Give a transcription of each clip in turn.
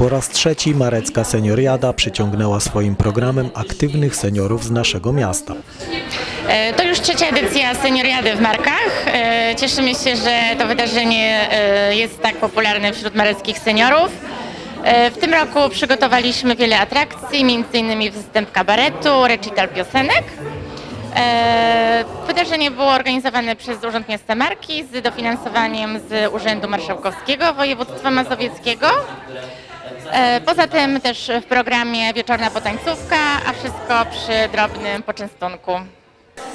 Po raz trzeci Marecka Senioriada przyciągnęła swoim programem aktywnych seniorów z naszego miasta. E, To już trzecia edycja Senioriady w Markach. E, Cieszymy się, że to wydarzenie e, jest tak popularne wśród mareckich seniorów. W tym roku przygotowaliśmy wiele atrakcji, m.in. występ kabaretu, recital piosenek. Wydarzenie było organizowane przez Urząd Miasta Marki z dofinansowaniem z Urzędu Marszałkowskiego Województwa Mazowieckiego. E, Poza tym też w programie wieczorna potańcówka, a wszystko przy drobnym poczęstunku.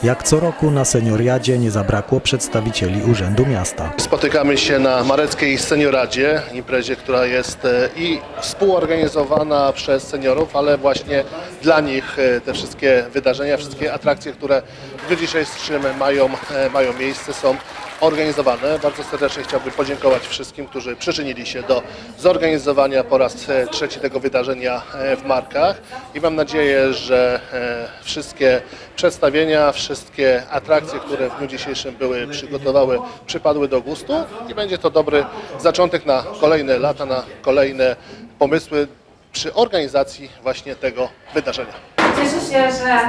Jak co roku na Senioriadzie nie zabrakło przedstawicieli Urzędu Miasta. Spotykamy się na Mareckiej Senioradzie, imprezie, która jest e, i współorganizowana przez seniorów, ale właśnie dla nich e, te wszystkie wydarzenia, wszystkie atrakcje, które w dniu dzisiejszym mają, mają miejsce, są organizowane. Bardzo serdecznie chciałbym podziękować wszystkim, którzy przyczynili się do zorganizowania po raz e, trzeci tego wydarzenia e, w Markach i mam nadzieję, że e, wszystkie przedstawienia, wszystkie atrakcje, które w dniu dzisiejszym były przygotowały, przypadły do gustu i będzie to dobry zaczątek na kolejne lata, na kolejne pomysły przy organizacji właśnie tego wydarzenia. Cieszę się, że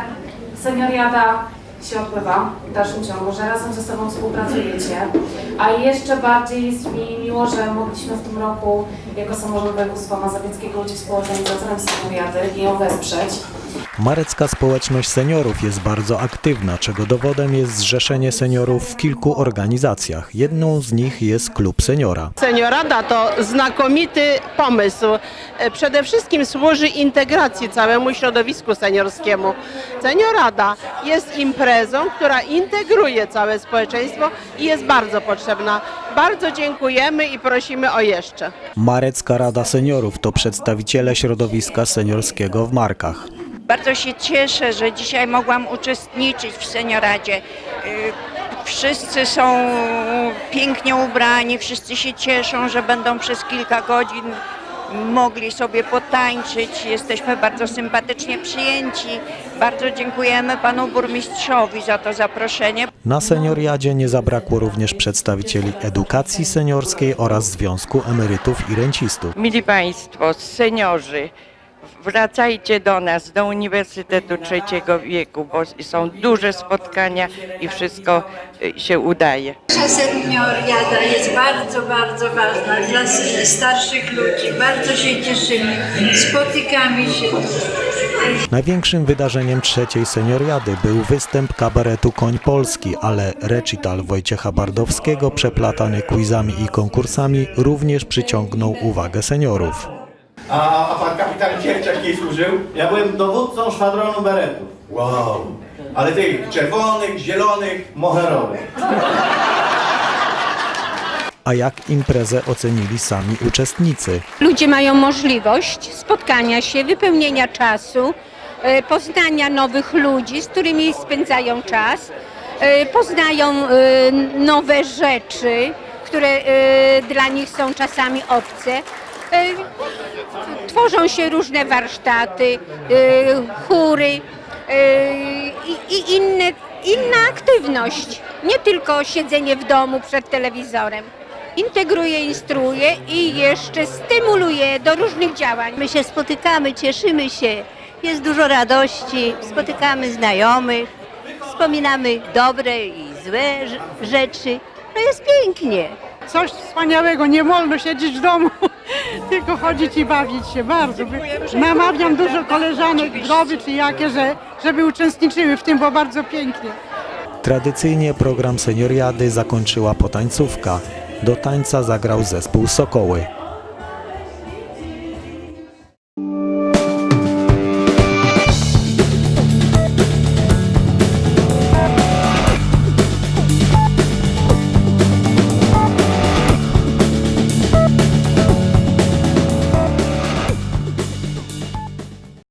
senioriada się odbywa w dalszym ciągu, że razem ze sobą współpracujecie, a jeszcze bardziej jest mi miło, że mogliśmy w tym roku jako samorząd województwa mazowieckiego być współorganizatorem senioriady i ją wesprzeć. Marecka społeczność seniorów jest bardzo aktywna, czego dowodem jest zrzeszenie seniorów w kilku organizacjach. Jedną z nich jest Klub Seniora. Seniorada to znakomity pomysł. E, Przede wszystkim służy integracji całemu środowisku seniorskiemu. Seniorada jest imprezą, która integruje całe społeczeństwo i jest bardzo potrzebna. Bardzo dziękujemy i prosimy o jeszcze. Marecka Rada Seniorów to przedstawiciele środowiska seniorskiego w Markach. Bardzo się cieszę, że dzisiaj mogłam uczestniczyć w senioradzie. Y, Wszyscy są pięknie ubrani, wszyscy się cieszą, że będą przez kilka godzin mogli sobie potańczyć. Jesteśmy bardzo sympatycznie przyjęci. Bardzo dziękujemy panu burmistrzowi za to zaproszenie. Na Senioriadzie nie zabrakło również przedstawicieli edukacji seniorskiej oraz Związku Emerytów i Rencistów. Mili Państwo, seniorzy, wracajcie do nas, do Uniwersytetu Trzeciego Wieku, bo są duże spotkania i wszystko y, się udaje. Nasza senioriada jest bardzo, bardzo ważna dla starszych ludzi. Bardzo się cieszymy. Spotykamy się tu. Największym wydarzeniem trzeciej senioriady był występ kabaretu Koń Polski, ale recital Wojciecha Bardowskiego przeplatany quizami i konkursami również przyciągnął uwagę seniorów. A, a pan kapitan Kierczak jej służył? Ja byłem dowódcą szwadronu beretów. Wow. Ale tych czerwonych, zielonych, moherowych. A jak imprezę ocenili sami uczestnicy? Ludzie mają możliwość spotkania się, wypełnienia czasu, e, poznania nowych ludzi, z którymi spędzają czas, e, poznają e, nowe rzeczy, które e, dla nich są czasami obce. Tworzą się różne warsztaty, e, chóry e, i, inne, inna aktywność. Nie tylko siedzenie w domu przed telewizorem. Integruje, instruuje i jeszcze stymuluje do różnych działań. My się spotykamy, cieszymy się, jest dużo radości, spotykamy znajomych, wspominamy dobre i złe rz- rzeczy. No jest pięknie. Coś wspaniałego, nie wolno siedzieć w domu, tylko chodzić i bawić się bardzo. Namawiam dużo koleżanek, wdowy czy jakie, że, żeby uczestniczyły w tym, bo bardzo pięknie. Tradycyjnie program senioriady zakończyła potańcówka. Do tańca zagrał zespół Sokoły.